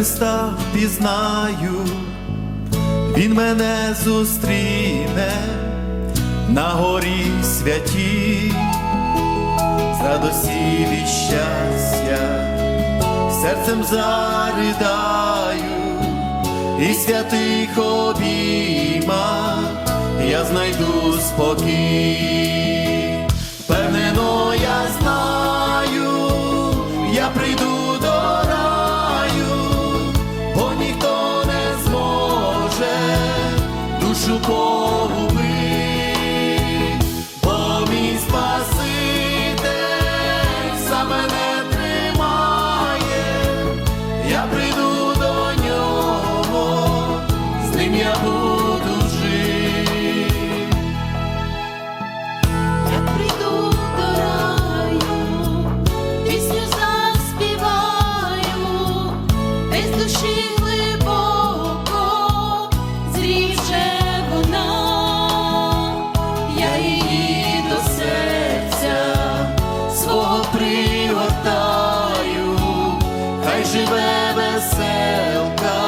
Христа впізнаю, Він мене зустріне на горі святі, з радості від щастя, серцем заридаю, і святих обіймах я знайду спокій. Впевнено, я знаю, хай живе веселка,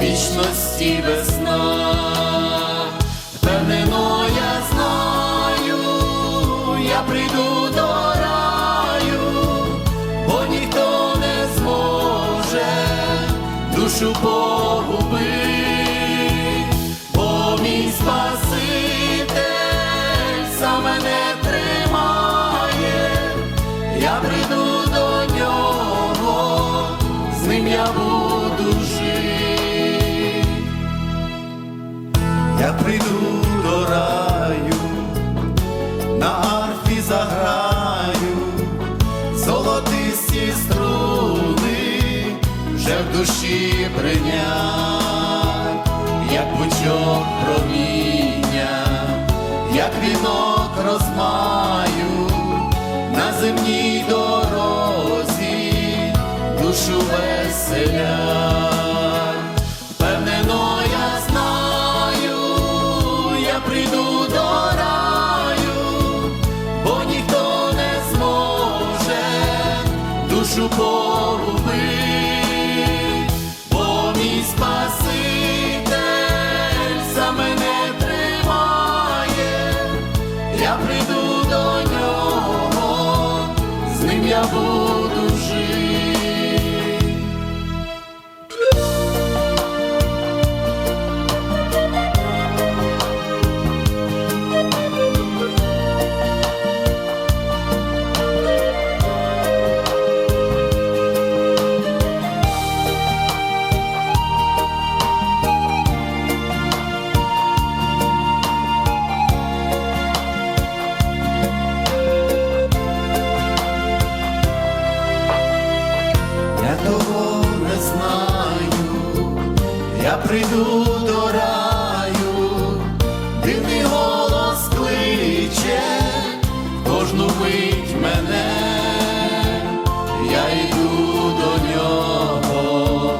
вічності весна. Впевнено, я знаю, я прийду до раю, бо ніхто не зможе душу погубити, бо мій Спаситель за мене тримає, я прийду до раю, на арфі заграю, золотисті струни вже в душі бринять, як пучок проміння, як вінок розмаю на земній дорозі, душу веселять. Погубити, бо мій Спаситель за мене тримає, я прийду до нього, з ним я буду не знаю, я прийду до раю, дивний голос кличе кожну мить мене, я йду до нього,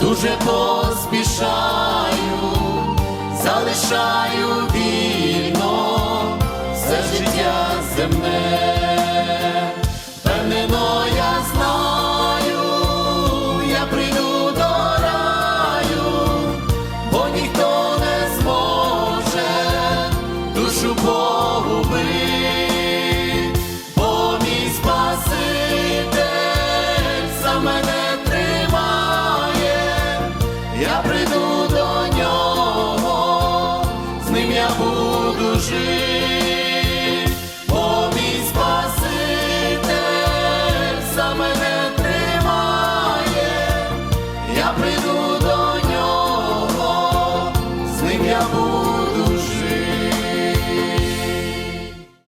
дуже поспішаю, залишаю вільно все життя земне. Abre